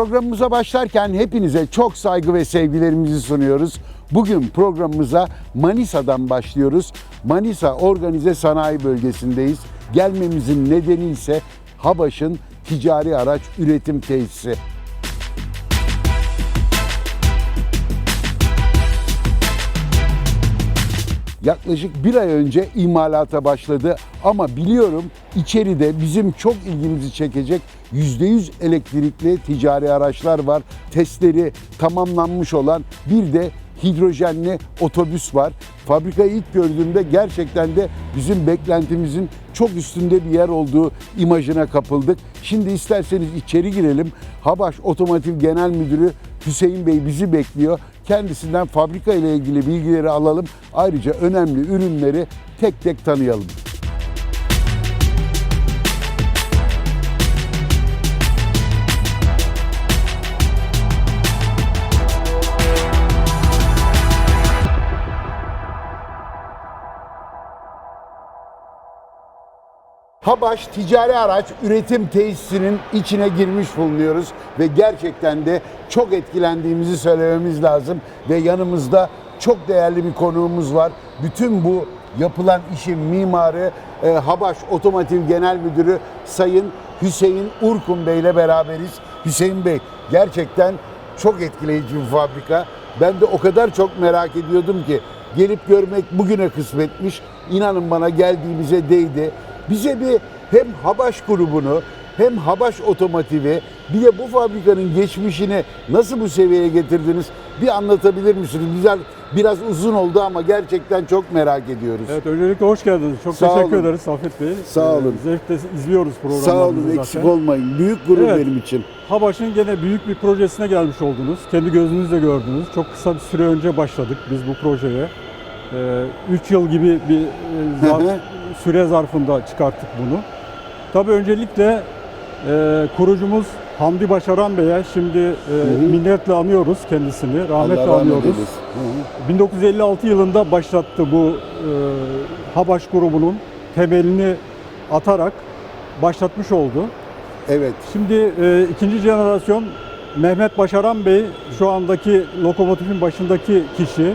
Programımıza başlarken hepinize çok saygı ve sevgilerimizi sunuyoruz. Bugün programımıza Manisa'dan başlıyoruz. Manisa Organize Sanayi Bölgesi'ndeyiz. Gelmemizin nedeni ise Habaş'ın ticari araç üretim tesisi. Yaklaşık bir ay önce imalata başladı ama biliyorum içeride bizim çok ilgimizi çekecek %100 elektrikli ticari araçlar var. Testleri tamamlanmış olan bir de hidrojenli otobüs var. Fabrikayı ilk gördüğümde gerçekten de bizim beklentimizin çok üstünde bir yer olduğu imajına kapıldık. Şimdi isterseniz içeri girelim. Habaş Otomotiv Genel Müdürü Hüseyin Bey bizi bekliyor. Kendisinden fabrika ile ilgili bilgileri alalım. Ayrıca önemli ürünleri tek tek tanıyalım. Habaş Ticari Araç Üretim Tesisinin içine girmiş bulunuyoruz ve gerçekten de çok etkilendiğimizi söylememiz lazım ve yanımızda çok değerli bir konuğumuz var. Bütün bu yapılan işin mimarı e, Habaş Otomotiv Genel Müdürü Sayın Hüseyin Urkun Bey ile beraberiz. Hüseyin Bey gerçekten çok etkileyici bir fabrika. Ben de o kadar çok merak ediyordum ki gelip görmek bugüne kısmetmiş. İnanın bana geldiğimize değdi. Bize bir hem Habaş grubunu hem Habaş Otomotiv'i bir de bu fabrikanın geçmişini nasıl bu seviyeye getirdiniz bir anlatabilir misiniz? Bizler biraz uzun oldu ama gerçekten çok merak ediyoruz. Evet öncelikle hoş geldiniz. Çok Sağ teşekkür olun. ederiz Safet Bey. Sağ olun. Ee, Zevkle izliyoruz programlarınızı Sağ olun zaten. eksik olmayın. Büyük gurur Evet. benim için. Habaş'ın gene büyük bir projesine gelmiş oldunuz. Kendi gözünüzle gördünüz. Çok kısa bir süre önce başladık biz bu projeye. 3 yıl gibi bir e, hı. Süre zarfında çıkarttık bunu. Tabii öncelikle e, kurucumuz Hamdi Başaran Bey'e şimdi e, hı. minnetle anıyoruz kendisini. Rahmetle Allah anıyoruz. Hı hı. 1956 yılında başlattı bu e, Habaş grubunun temelini atarak başlatmış oldu. Evet. Şimdi e, ikinci jenerasyon Mehmet Başaran Bey şu andaki lokomotifin başındaki kişi,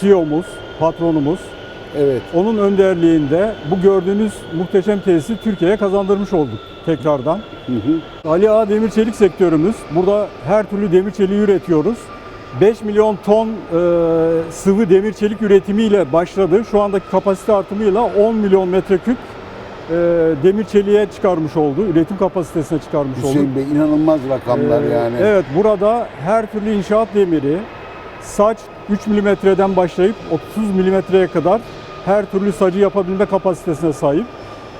CEO'muz, patronumuz. Evet. Onun önderliğinde bu gördüğünüz muhteşem tesisi Türkiye'ye kazandırmış olduk tekrardan. Hı hı. Ali Ağa demir çelik sektörümüz. Burada her türlü demir çeliği üretiyoruz. 5 milyon ton e, sıvı demir çelik üretimiyle başladı. Şu andaki kapasite artımıyla 10 milyon metreküp e, demir çeliğe çıkarmış oldu. Üretim kapasitesine çıkarmış oldu. Hüseyin Bey inanılmaz rakamlar Ee, yani. Evet burada her türlü inşaat demiri saç 3 milimetreden başlayıp 30 milimetreye kadar her türlü sacı yapabilme kapasitesine sahip.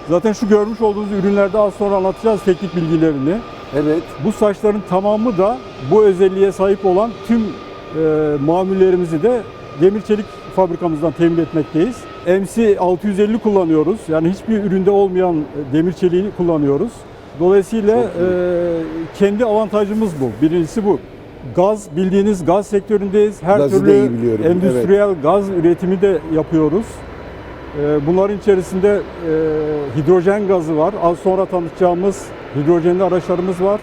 Zaten şu görmüş olduğunuz ürünlerde az sonra anlatacağız teknik bilgilerini. Evet. Bu saçların tamamı da bu özelliğe sahip olan tüm e, mamullerimizi de demir çelik fabrikamızdan temin etmekteyiz. MC 650 kullanıyoruz. Yani hiçbir üründe olmayan e, demir çeliği kullanıyoruz. Dolayısıyla e, kendi avantajımız bu. Birincisi bu. Gaz bildiğiniz gaz sektöründeyiz. Her Gazı türlü endüstriyel gaz üretimi de yapıyoruz. E, Bunların içerisinde e, hidrojen gazı var. Az sonra tanıtacağımız hidrojenli araçlarımız var.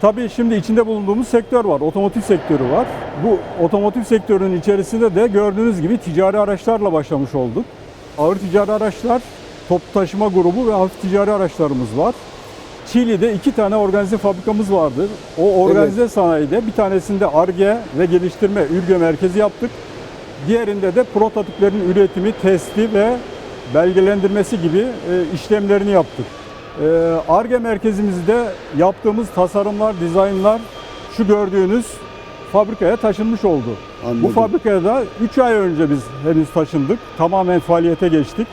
Tabii şimdi içinde bulunduğumuz sektör var, otomotiv sektörü var. Bu otomotiv sektörünün içerisinde de gördüğünüz gibi ticari araçlarla başlamış olduk. Ağır ticari araçlar, top taşıma grubu ve hafif ticari araçlarımız var. Çiğli'de iki tane organize fabrikamız vardır. O organize sanayide bir tanesinde ARGE ve geliştirme ürge merkezi yaptık. Diğerinde de prototiplerin üretimi, testi ve belgelendirmesi gibi e, işlemlerini yaptık. Ee, ARGE merkezimizde yaptığımız tasarımlar, dizaynlar şu gördüğünüz fabrikaya taşınmış oldu. Anladım. Bu fabrikaya da 3 ay önce biz henüz taşındık. Tamamen faaliyete geçtik.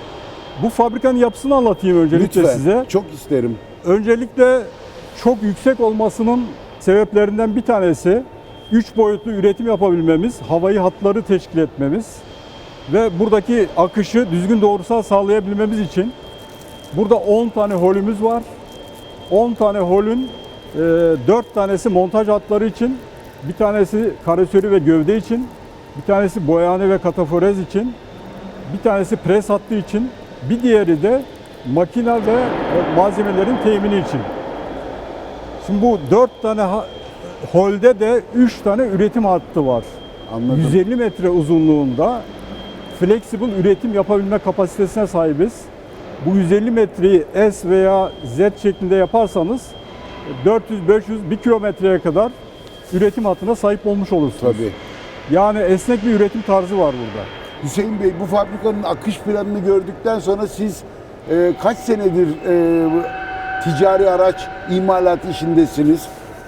Bu fabrikanın yapısını anlatayım öncelikle Lütfen. size. Çok isterim. Öncelikle çok yüksek olmasının sebeplerinden bir tanesi 3 boyutlu üretim yapabilmemiz, havayı hatları teşkil etmemiz ve buradaki akışı düzgün doğrusal sağlayabilmemiz için Burada 10 tane holümüz var. 10 tane holün e, 4 tanesi montaj hatları için, bir tanesi karosseri ve gövde için, bir tanesi boyane ve kataforez için, bir tanesi pres hattı için, bir diğeri de makina ve e, malzemelerin temini için. Şimdi bu 4 tane holde de 3 tane üretim hattı var. Anladım. 150 metre uzunluğunda flexible üretim yapabilme kapasitesine sahibiz. Bu 150 metreyi S veya Z şeklinde yaparsanız 400, 500, 1 kilometreye kadar üretim hattına sahip olmuş olursunuz. Tabii. Yani esnek bir üretim tarzı var burada. Hüseyin Bey bu fabrikanın akış planını gördükten sonra siz e, kaç senedir e, ticari araç imalat işindesiniz?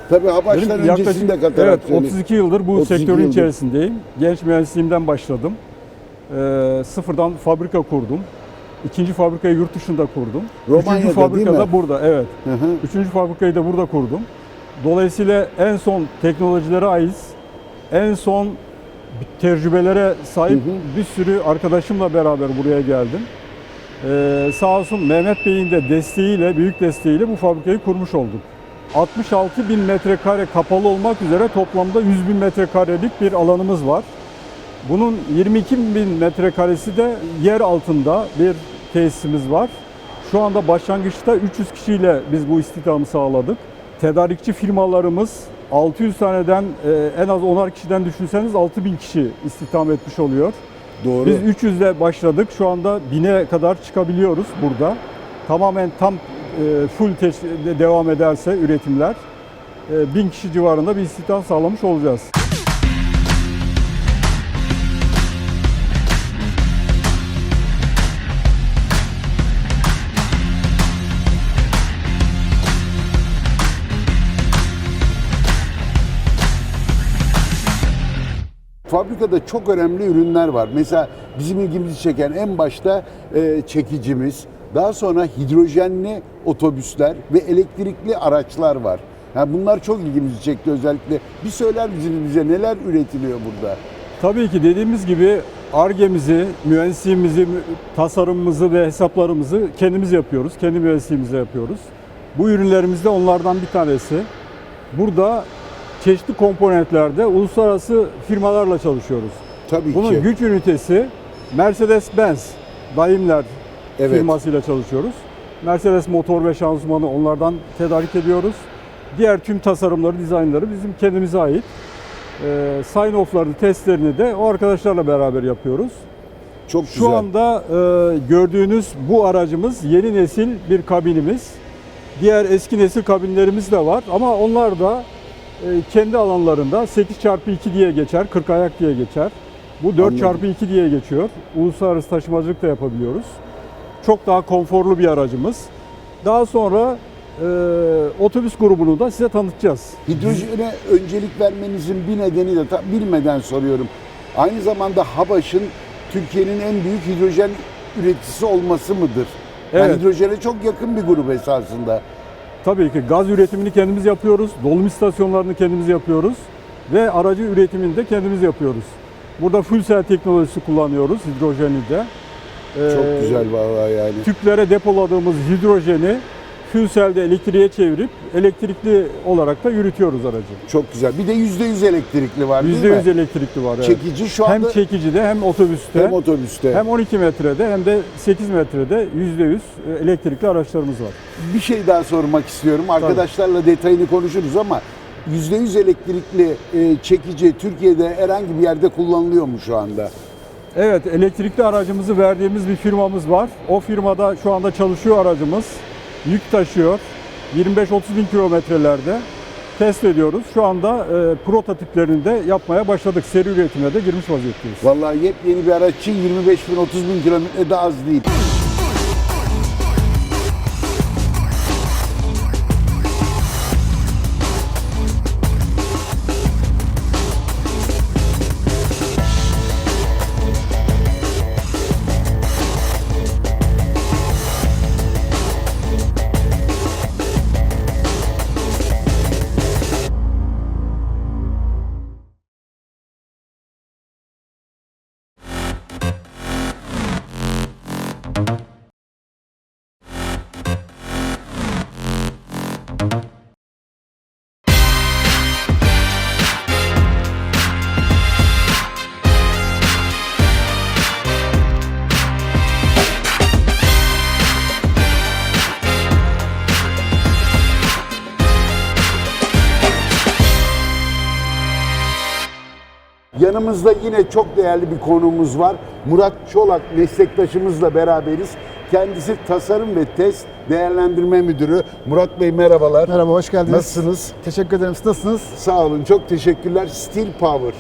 Tabii Habaş'tan Benim öncesinde evet, Katarasyonu. 32 yıldır bu 32 sektörün yıldır. içerisindeyim. Genç mühendisliğimden başladım. Ee, sıfırdan fabrika kurdum. İkinci fabrikayı yurt dışında kurdum. Romanya'da Üçüncü fabrika değil mi? burada, evet. Hı hı. Üçüncü fabrikayı da burada kurdum. Dolayısıyla en son teknolojilere ait, en son tecrübelere sahip Hı hı. bir sürü arkadaşımla beraber buraya geldim. Ee, sağ olsun Mehmet Bey'in de desteğiyle, büyük desteğiyle bu fabrikayı kurmuş olduk. 66 bin metrekare kapalı olmak üzere toplamda 100 bin metrekarelik bir alanımız var. Bunun 22 bin metrekaresi de yer altında bir tesisimiz var. Şu anda başlangıçta 300 kişiyle biz bu istihdamı sağladık. Tedarikçi firmalarımız 600 taneden e, en az 10'ar kişiden düşünseniz 6000 kişi istihdam etmiş oluyor. Doğru. Biz 300 ile başladık. Şu anda 1000'e kadar çıkabiliyoruz burada. Tamamen tam e, full devam ederse üretimler e, 1000 kişi civarında bir istihdam sağlamış olacağız. Fabrikada çok önemli ürünler var. Mesela bizim ilgimizi çeken en başta e, çekicimiz, daha sonra hidrojenli otobüsler ve elektrikli araçlar var. Yani bunlar çok ilgimizi çekti özellikle. Bir söyler misiniz bize neler üretiliyor burada? Tabii ki dediğimiz gibi ARGE'mizi, mühendisliğimizi, mü- tasarımımızı ve hesaplarımızı kendimiz yapıyoruz. Kendi mühendisliğimizle yapıyoruz. Bu ürünlerimiz de onlardan bir tanesi. Burada çeşitli komponentlerde uluslararası firmalarla çalışıyoruz. Tabii Bunun ki. güç ünitesi Mercedes-Benz, Daimler Evet. firmasıyla çalışıyoruz. Mercedes motor ve şanzımanı onlardan tedarik ediyoruz. Diğer tüm tasarımları, dizaynları bizim kendimize ait. Ee, sign-off'larını, testlerini de o arkadaşlarla beraber yapıyoruz. Çok Şu güzel. anda e, gördüğünüz bu aracımız yeni nesil bir kabinimiz. Diğer eski nesil kabinlerimiz de var ama onlar da e, kendi alanlarında 8x2 diye geçer, 40 ayak diye geçer. Bu 4x2 diye geçiyor. Uluslararası taşımacılık da yapabiliyoruz. Çok daha konforlu bir aracımız. Daha sonra e, otobüs grubunu da size tanıtacağız. Hidrojene öncelik vermenizin bir nedeni de ta- bilmeden soruyorum. Aynı zamanda Habaş'ın Türkiye'nin en büyük hidrojen üreticisi olması mıdır? Yani Evet. hidrojene çok yakın bir grup esasında. Tabii ki gaz üretimini kendimiz yapıyoruz. Dolum istasyonlarını kendimiz yapıyoruz. Ve aracı üretimini de kendimiz yapıyoruz. Burada fuel cell teknolojisi kullanıyoruz hidrojeni de. Ee, Çok güzel vallahi yani. Tüplere depoladığımız hidrojeni fuel elektriğe çevirip elektrikli olarak da yürütüyoruz aracı. Çok güzel. Bir de %100 elektrikli var değil %100 mi? elektrikli var. evet. Çekici şu anda Hem çekicide hem otobüste hem otobüste. hem 12 metrede hem de 8 metrede %100 elektrikli araçlarımız var. Bir şey daha sormak istiyorum. Arkadaşlarla detayını konuşuruz ama %100 elektrikli e, çekici Türkiye'de herhangi bir yerde kullanılıyor mu şu anda? Evet, elektrikli aracımızı verdiğimiz bir firmamız var. O firmada şu anda çalışıyor aracımız. Yük taşıyor. 25-30 bin kilometrelerde test ediyoruz. Şu anda e, prototiplerini de yapmaya başladık. Seri üretime de girmiş vaziyetteyiz. Vallahi yepyeni bir araç için 25 bin 30 bin kilometre de az değil. Yanımızda yine çok değerli bir konuğumuz var. Murat Çolak meslektaşımızla beraberiz. Kendisi tasarım ve test değerlendirme müdürü. Murat Bey merhabalar. Merhaba, hoş geldiniz. Nasılsınız? Teşekkür ederim. Siz nasılsınız? Sağ olun. Çok teşekkürler. Steel Power.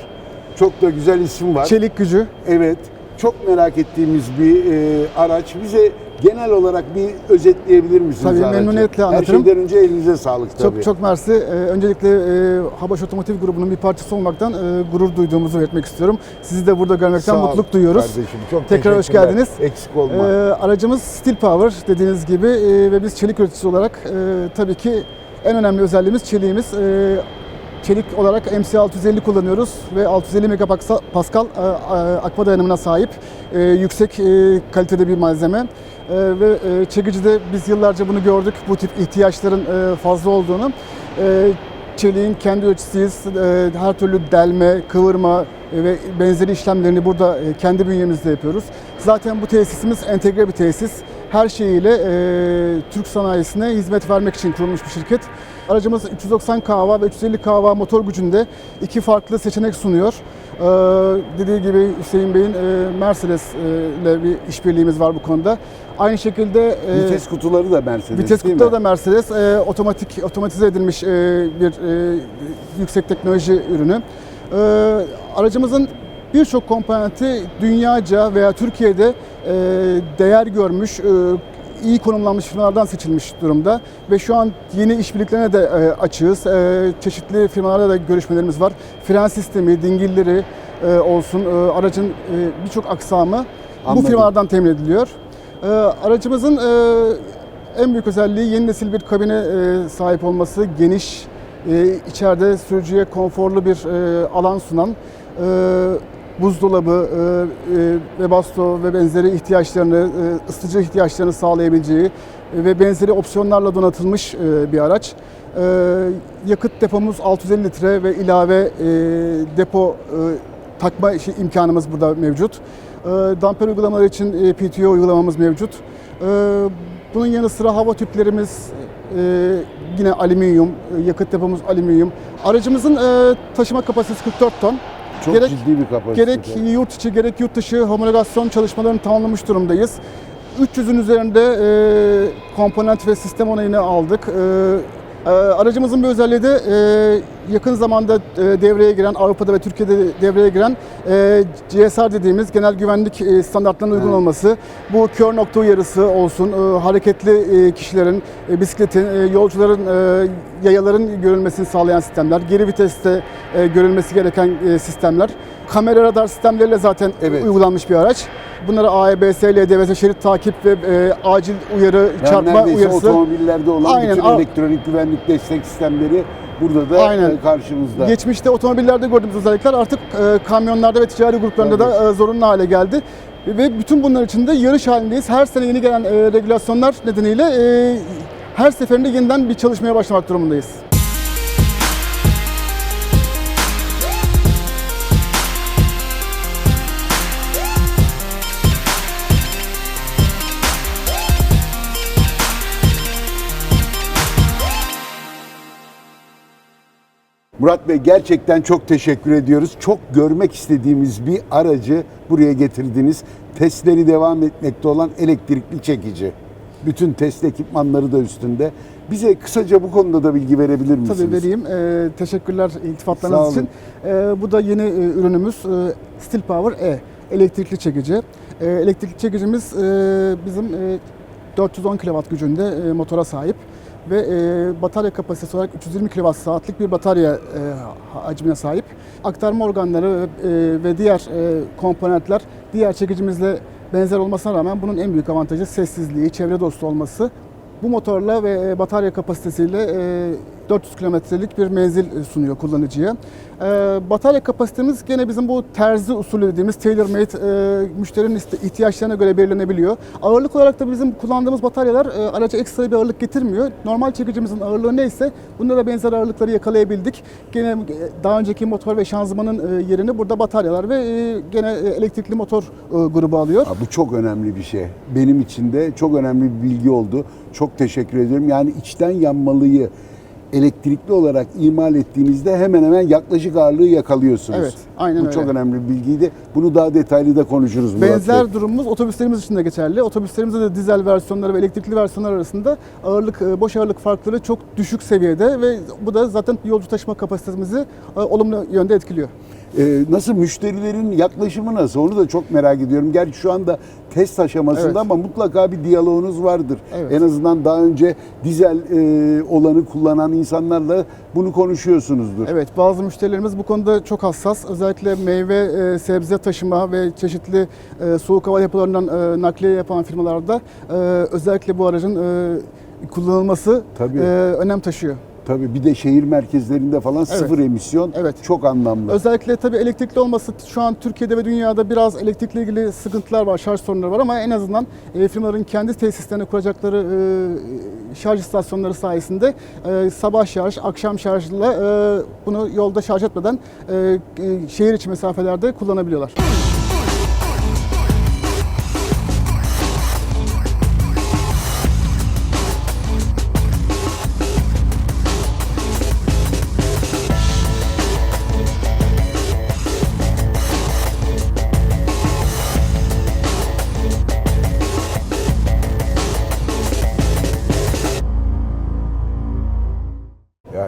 Çok da güzel isim var. Çelik gücü. Evet. Çok merak ettiğimiz bir e, araç. Bize genel olarak bir özetleyebilir misiniz Tabii, aracı? memnuniyetle Her anlatırım. şeyden önce elinize sağlık tabii. Çok çok mersi. Ee, öncelikle e, Habaş Otomotiv Grubu'nun bir parçası olmaktan e, gurur duyduğumuzu belirtmek istiyorum. Sizi de burada görmekten Sağ ol mutluluk duyuyoruz. Kardeşim. Çok Tekrar hoş teşekkürler. geldiniz. Eksik olma. Ee, aracımız Steel Power dediğiniz gibi e, ve biz çelik üreticisi olarak e, tabii ki en önemli özelliğimiz çeliğimiz. E, çelik olarak MC650 kullanıyoruz ve 650 megapascal Pascal, e, e, akma dayanımına sahip e, yüksek kalitede bir malzeme. Ve çekicide biz yıllarca bunu gördük bu tip ihtiyaçların fazla olduğunu. Çeliğin kendi ölçüsüyüz. Her türlü delme, kıvırma ve benzeri işlemlerini burada kendi bünyemizde yapıyoruz. Zaten bu tesisimiz entegre bir tesis. Her şeyiyle e, Türk sanayisine hizmet vermek için kurulmuş bir şirket. Aracımız 390 kW ve 350 kW motor gücünde iki farklı seçenek sunuyor. E, dediği gibi Hüseyin Bey'in e, Mercedes e, ile bir işbirliğimiz var bu konuda. Aynı şekilde e, Vites kutuları da Mercedes Vites değil kutuları mi? da Mercedes e, otomatik otomatize edilmiş e, bir e, yüksek teknoloji ürünü. E, aracımızın birçok komponenti dünyaca veya Türkiye'de değer görmüş, e, iyi konumlanmış firmalardan seçilmiş durumda ve şu an yeni işbirliklerine de e, açığız. E, çeşitli firmalarla da görüşmelerimiz var. Fren sistemi, dingilleri e, olsun, e, aracın e, birçok aksamı bu Anladım. firmalardan temin ediliyor. E, aracımızın e, en büyük özelliği yeni nesil bir kabine e, sahip olması, geniş, e, içeride sürücüye konforlu bir e, alan sunan, e, buzdolabı e, e, ve basto ve benzeri ihtiyaçlarını, e, ısıtıcı ihtiyaçlarını sağlayabileceği e, ve benzeri opsiyonlarla donatılmış e, bir araç. E, yakıt depomuz 650 litre ve ilave e, depo e, takma imkanımız burada mevcut. E, damper uygulamaları için e, PTO uygulamamız mevcut. E, bunun yanı sıra hava tüplerimiz e, yine alüminyum, e, yakıt depomuz alüminyum. Aracımızın e, taşıma kapasitesi 44 ton. Çok gerek- ciddi bir kapasite. Gerek yurt içi gerek yurt dışı homologasyon çalışmalarını tamamlamış durumdayız. 300'ün üzerinde e, komponent ve sistem onayını aldık. E, e, aracımızın bir özelliği de e, yakın zamanda e, devreye giren, Avrupa'da ve Türkiye'de devreye giren e, GSR dediğimiz genel güvenlik e, standartlarına uygun Evet. olması. Bu kör nokta uyarısı olsun, hareketli kişilerin, bisikletin, yolcuların, yayaların görülmesini sağlayan sistemler, geri viteste görülmesi gereken sistemler. Kamera radar sistemleriyle zaten Evet. uygulanmış bir araç. Bunlara AEBS, LDVS, şerit takip ve e, acil uyarı, Yani çarpma uyarısı. otomobillerde olan Aynen, bütün elektronik güvenlik destek sistemleri burada da Aynen. e, karşımızda. Geçmişte otomobillerde gördüğümüz özellikler artık e, kamyonlarda ve ticari gruplarında da e, zorunlu hale geldi. Ve bütün bunlar için de yarış halindeyiz. Her sene yeni gelen e, regülasyonlar nedeniyle e, her seferinde yeniden bir çalışmaya başlamak durumundayız. Murat Bey gerçekten çok teşekkür ediyoruz. Çok görmek istediğimiz bir aracı buraya getirdiniz. Testleri devam etmekte olan elektrikli çekici. Bütün test ekipmanları da üstünde. Bize kısaca bu konuda da bilgi verebilir misiniz? Tabii vereyim. E, teşekkürler iltifatlarınız için. E, bu da yeni e, ürünümüz e, Steel Power E. Elektrikli çekici. E, elektrikli çekicimiz e, bizim e, 410 kW gücünde e, motora sahip ve e, batarya kapasitesi olarak 320 kWh saatlik bir batarya e, hacmine sahip. Aktarma organları e, ve diğer e, komponentler diğer çekicimizle benzer olmasına rağmen bunun en büyük avantajı sessizliği, çevre dostu olması. Bu motorla ve e, batarya kapasitesiyle e, 400 kilometrelik bir menzil e, sunuyor kullanıcıya. E, Batarya kapasitemiz gene bizim bu terzi usulü dediğimiz tailor-made e, müşterinin ihtiyaçlarına göre belirlenebiliyor. Ağırlık olarak da bizim kullandığımız bataryalar e, araca ekstra bir ağırlık getirmiyor. Normal çekicimizin ağırlığı neyse bunda da benzer ağırlıkları yakalayabildik. Gene e, daha önceki motor ve şanzımanın yerini burada bataryalar ve e, gene elektrikli motor e, grubu alıyor. Ha, bu çok önemli bir şey. Benim için de çok önemli bir bilgi oldu. Çok teşekkür ediyorum. Yani içten yanmalıyı elektrikli olarak imal ettiğinizde hemen hemen yaklaşık ağırlığı yakalıyorsunuz. Evet, aynen Bu öyle. çok önemli bir bilgiydi. Bunu daha detaylı da konuşuruz Murat Bey. Benzer durumumuz otobüslerimiz için de geçerli. Otobüslerimizde de dizel versiyonları ve elektrikli versiyonlar arasında ağırlık, e, boş ağırlık farkları çok düşük seviyede ve bu da zaten yolcu taşıma kapasitemizi e, olumlu yönde etkiliyor. Ee, nasıl müşterilerin yaklaşımı nasıl? Onu da çok merak ediyorum. Gerçi şu anda test aşamasında Evet. ama mutlaka bir diyaloğunuz vardır. Evet. En azından daha önce dizel e, olanı kullanan insanlarla bunu konuşuyorsunuzdur. Evet, bazı müşterilerimiz bu konuda çok hassas. Özellikle meyve, e, sebze taşıma ve çeşitli e, soğuk hava yapılarından e, nakliye yapan firmalarda e, özellikle bu aracın e, kullanılması Tabii. e, önem taşıyor. Tabii bir de şehir merkezlerinde falan sıfır emisyon Evet. çok anlamlı. Özellikle tabii elektrikli olması şu an Türkiye'de ve dünyada biraz elektrikle ilgili sıkıntılar var, şarj sorunları var ama en azından e, firmaların kendi tesislerine kuracakları e, şarj istasyonları sayesinde e, sabah şarj, akşam şarjla e, bunu yolda şarj etmeden e, e, şehir içi mesafelerde kullanabiliyorlar.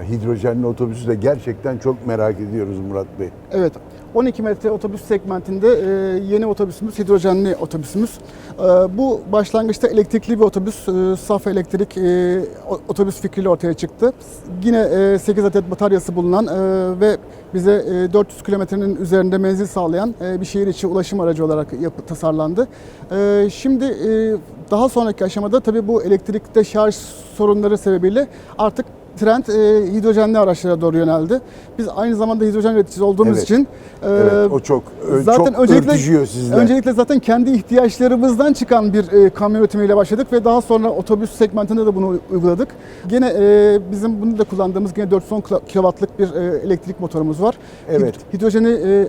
Hidrojenli otobüsü de gerçekten çok merak ediyoruz Murat Bey. Evet. 12 metre otobüs segmentinde e, yeni otobüsümüz, hidrojenli otobüsümüz. E, bu başlangıçta elektrikli bir otobüs, e, saf elektrik otobüs fikriyle ortaya çıktı. Yine e, 8 adet bataryası bulunan ve bize e, 400 kilometrenin üzerinde menzil sağlayan bir şehir içi ulaşım aracı olarak tasarlandı. Şimdi daha sonraki aşamada tabii bu elektrikte şarj sorunları sebebiyle artık trend e, hidrojenli araçlara doğru yöneldi. Biz aynı zamanda hidrojen üreticisi olduğumuz Evet. için e, Evet, o çok ö- zaten çok öncelikle sizle. öncelikle zaten kendi ihtiyaçlarımızdan çıkan bir e, kamyon üretimiyle başladık ve daha sonra otobüs segmentinde de bunu uyguladık. Gene e, bizim bunu da kullandığımız gene 410 kilo- kilowattlık bir e, elektrik motorumuz var. Evet. Hid- Hidrojeni e,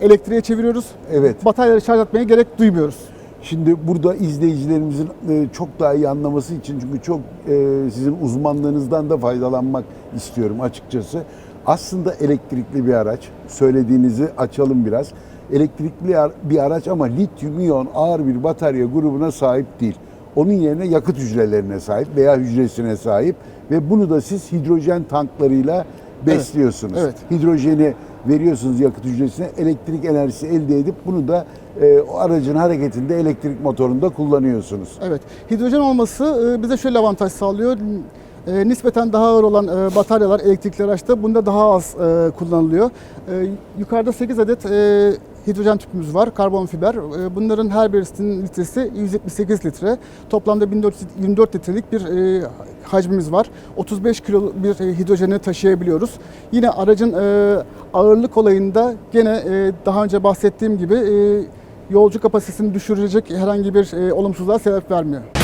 elektriğe çeviriyoruz. Evet. Bataryaları şarj etmeye gerek duymuyoruz. Şimdi burada izleyicilerimizin e, çok daha iyi anlaması için çünkü çok e, sizin uzmanlığınızdan da faydalanmak istiyorum açıkçası. Aslında elektrikli bir araç. Söylediğinizi açalım biraz. Elektrikli bir araç ama lityum iyon ağır bir batarya grubuna sahip değil. Onun yerine yakıt hücrelerine sahip veya hücresine sahip ve bunu da siz hidrojen tanklarıyla besliyorsunuz. evet. Hidrojeni veriyorsunuz yakıt hücresine, elektrik enerjisi elde edip bunu da e, o aracın hareketinde elektrik motorunda kullanıyorsunuz. Evet. Hidrojen olması e, bize şöyle avantaj sağlıyor. E, nispeten daha ağır olan e, bataryalar elektrikli araçta bunda daha az e, kullanılıyor. E, yukarıda 8 adet e, hidrojen tüpümüz var. Karbon fiber. E, bunların her birisinin litresi 178 litre. Toplamda 1424 litrelik bir e, hacmimiz var. 35 kilo bir e, hidrojeni taşıyabiliyoruz. Yine aracın e, ağırlık olayında gene e, daha önce bahsettiğim gibi yolcu kapasitesini düşürecek herhangi bir olumsuzluğa sebep vermiyor.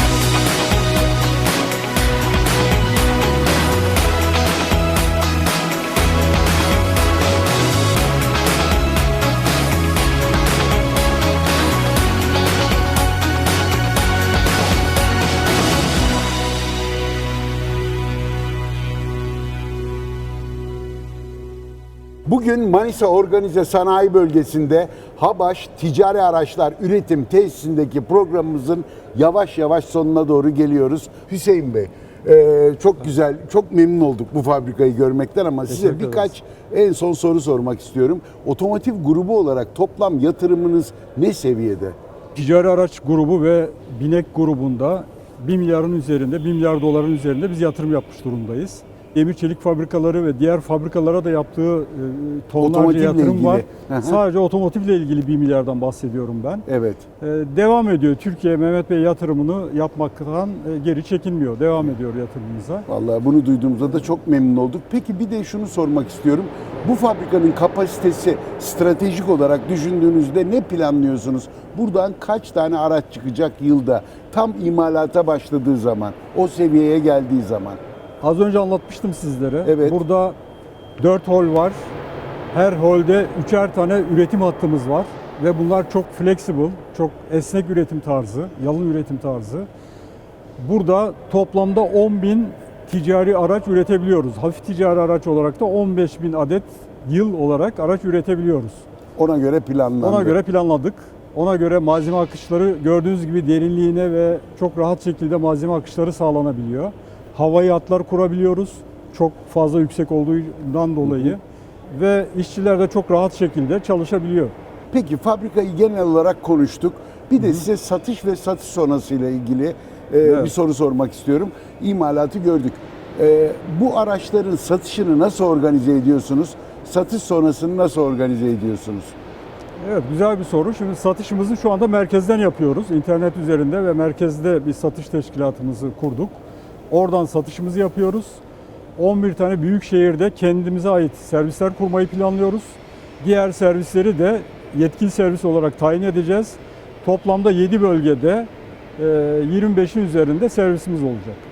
Bugün Manisa Organize Sanayi Bölgesi'nde Habaş Ticari Araçlar Üretim Tesisindeki programımızın yavaş yavaş sonuna doğru geliyoruz. Hüseyin Bey, e, çok güzel, çok memnun olduk bu fabrikayı görmekten ama size Teşekkür ederiz. birkaç en son soru sormak istiyorum. Otomotiv grubu olarak toplam yatırımınız ne seviyede? Ticari araç grubu ve binek grubunda 1 milyarın üzerinde, 1 milyar doların üzerinde biz yatırım yapmış durumdayız. Demir çelik fabrikaları ve diğer fabrikalara da yaptığı e, tonlarca Otomotivle yatırım ilgili. var. Hı. Sadece otomotivle ilgili 1 milyardan bahsediyorum ben. Evet. E, devam ediyor. Türkiye Mehmet Bey yatırımını yapmaktan e, geri çekinmiyor. Devam ediyor yatırımımıza. Vallahi bunu duyduğumuzda da çok memnun olduk. Peki bir de şunu sormak istiyorum. Bu fabrikanın kapasitesi stratejik olarak düşündüğünüzde ne planlıyorsunuz? Buradan kaç tane araç çıkacak yılda? Tam imalata başladığı zaman, o seviyeye geldiği zaman. Az önce anlatmıştım sizlere. Evet. Burada 4 hol var. Her holde üçer tane üretim hattımız var. Ve bunlar çok flexible, çok esnek üretim tarzı, yalın üretim tarzı. Burada toplamda 10 bin ticari araç üretebiliyoruz. Hafif ticari araç olarak da 15 bin adet yıl olarak araç üretebiliyoruz. Ona göre planlandı. Ona göre planladık. Ona göre malzeme akışları gördüğünüz gibi derinliğine ve çok rahat şekilde malzeme akışları sağlanabiliyor. Havai hatlar kurabiliyoruz. Çok fazla yüksek olduğundan dolayı. Ve işçiler de çok rahat şekilde çalışabiliyor. Peki fabrikayı genel olarak konuştuk. Bir de size satış ve satış sonrası ile ilgili e, Evet. bir soru sormak istiyorum. İmalatı gördük. E, bu araçların satışını nasıl organize ediyorsunuz? Satış sonrasını nasıl organize ediyorsunuz? Evet güzel bir soru. Şimdi satışımızı şu anda merkezden yapıyoruz. İnternet üzerinde ve merkezde bir satış teşkilatımızı kurduk. Oradan satışımızı yapıyoruz. 11 tane büyük şehirde kendimize ait servisler kurmayı planlıyoruz. Diğer servisleri de yetkili servis olarak tayin edeceğiz. Toplamda 7 bölgede e, 25'in üzerinde servisimiz olacak.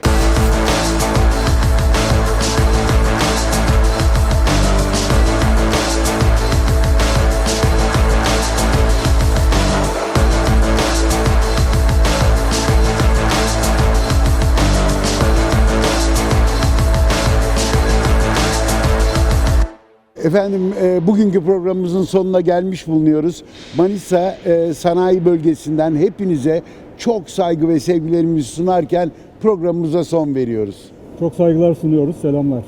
Efendim e, bugünkü programımızın sonuna gelmiş bulunuyoruz. Manisa e, Sanayi Bölgesi'nden hepinize çok saygı ve sevgilerimizi sunarken programımıza son veriyoruz. Çok saygılar sunuyoruz. Selamlar.